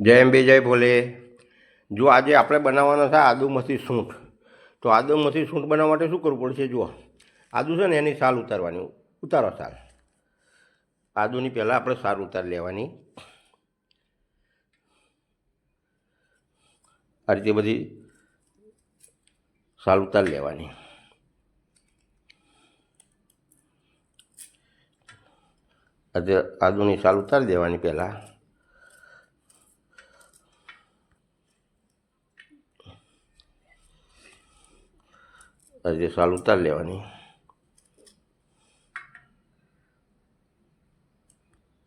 જય અંબે જય ભોલે. જો આજે આપણે બનાવવાનો છે આદુમાંથી સૂંઠ. તો આદુમાંથી સૂંઠ બનાવવા માટે શું કરવું પડશે? જુઓ. આદુ છે ને એની સાલ ઉતારવાની. ઉતારો સાલ. આદુની પહેલાં આપણે સાલ ઉતારી લેવાની. આ રીતે બધી સાલ ઉતારી લેવાની. આજે આદુની સાલ ઉતારી દેવાની પહેલાં. આજે સાલ ઉતારી લેવાની.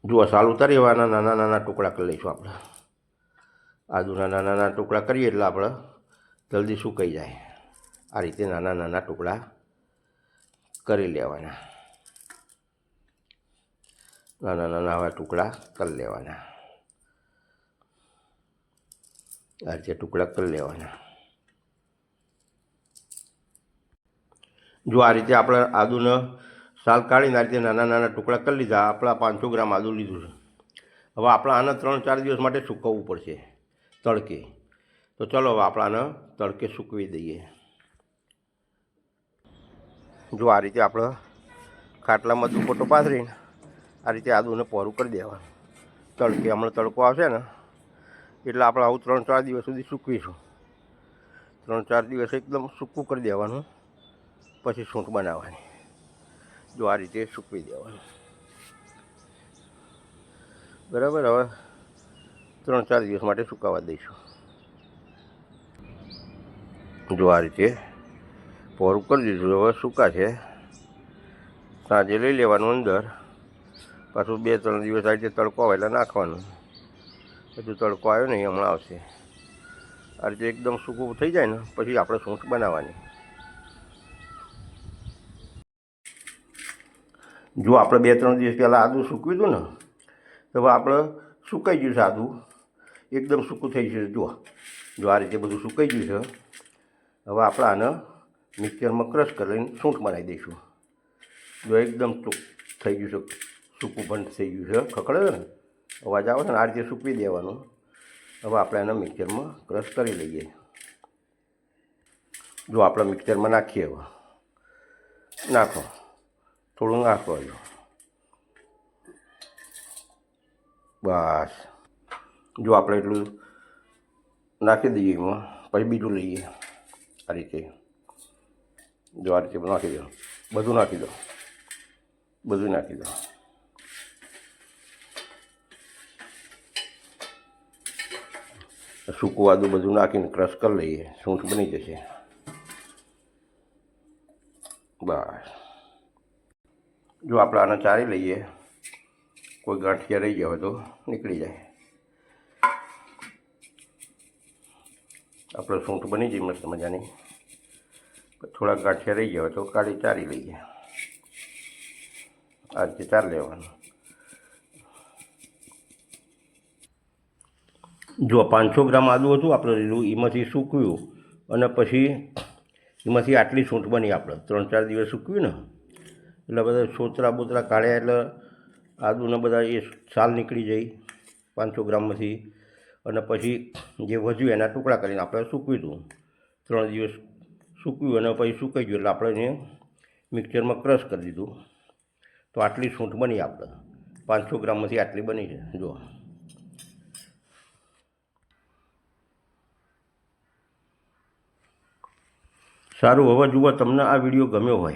જુઓ, સાલ ઉતારી લેવાના નાના નાના ટુકડા કરી લઈશું આપણે. આદુના નાના નાના ટુકડા કરીએ એટલે આપણે જલ્દી સુકાઈ જાય. આ રીતે નાના નાના ટુકડા કરી લેવાના. નાના નાના આવા ટુકડા કરી લેવાના. આ રીતે ટુકડા કરી લેવાના. જો આ રીતે આપણે આદુને સાલ કાઢીને આ રીતે નાના નાના ટુકડા કરી લીધા, આપણા પાંચસો ગ્રામ આદુ લીધું છે. હવે આપણે આને ત્રણ ચાર દિવસ માટે સૂકવવું પડશે તડકે. તો ચલો હવે આપણે આને તડકે સૂકવી દઈએ. જો આ રીતે આપણે ખાટલામાં દુપટ્ટો પાથરીને આ રીતે આદુને પહોરું કરી દેવાનું. તડકે હમણાં તડકો આવશે ને, એટલે આપણે આવું ત્રણ ચાર દિવસ સુધી સૂકવીશું. ત્રણ ચાર દિવસ એકદમ સૂકું કરી દેવાનું. પછી સૂંઠ બનાવવાની. જો આ રીતે સૂકવી દેવાનું. બરાબર? હવે ત્રણ ચાર દિવસ માટે સુકાવા દઈશું. જો આ રીતે પોરું કરી દીધું હવે સૂકા છે સાંજે લઈ લેવાનું અંદર. પાછું બે ત્રણ દિવસ આ રીતે તડકો આવે એટલે નાખવાનું. હજુ તડકો આવ્યો નહીં, હમણાં આવશે. આ રીતે એકદમ સૂકું થઈ જાય ને, પછી આપણે સૂંઠ બનાવવાની. જો આપણે બે, ત્રણ દિવસ પહેલાં આદું સૂકવ્યું હતું ને, તો હવે આપણે સુકાઈ ગયું છે આદું. એકદમ સૂકું થઈ ગયું છે. જુઓ. જો આ રીતે બધું સુકાઈ ગયું છે, હવે આપણે આને મિક્સરમાં ક્રશ કરીને સૂંઠ બનાવી દઈશું. જો એકદમ થઈ ગયું છે, સૂકું પણ થઈ ગયું છે. ખકડે ને? અવાજ આવે છે ને? આ રીતે સૂકવી દેવાનું. હવે આપણે એને મિક્સરમાં ક્રશ કરી લઈએ. જો આપણે મિક્સરમાં નાખીએ હવે. નાખો. થોડું નાખો હજુ બસ જો આપણે એટલું નાખી દઈએ એમાં પછી બીજું લઈએ આ રીતે જો આ રીતે નાખી દો બધું નાખી દો બધું નાખી દો સૂકું આદું બધું નાખીને ક્રશ કરી લઈએ સૂંઠ બની જશે બસ જો આપણે આને ચારી લઈએ, કોઈ ગાંઠિયા રહી હોય તો નીકળી જાય. આપણે સૂંઠ બની જાય મસ્ત મજાની. થોડાક ગાંઠિયા રહી હોય તો કાઢી ચારી લઈએ. આ રીતે ચાર લેવાનું. જો પાંચસો ગ્રામ આદુ હતું, આપણે લીધું, એમાંથી સૂકવ્યું. અને પછી એમાંથી આટલી સૂંઠ બની આપણે. ત્રણ ચાર દિવસ સૂકવ્યું ને. એટલે બધા સોતરા બોતરા કાઢ્યા એટલે આદુને બધા એ સાલ નીકળી જાય પાંચસો ગ્રામમાંથી. અને પછી જે વધ્યું એના ટુકડા કરીને આપણે સૂકવ્યું હતું. ત્રણ દિવસ સૂકવ્યું અને પછી સુકાઈ ગયું એટલે આપણે એને મિક્સરમાં ક્રશ કરી દીધું. તો આટલી સૂંઠ બની આપણે. પાંચસો ગ્રામમાંથી આટલી બની છે. જો સારું, હવે જુઓ તમને આ વીડિયો ગમ્યો હોય.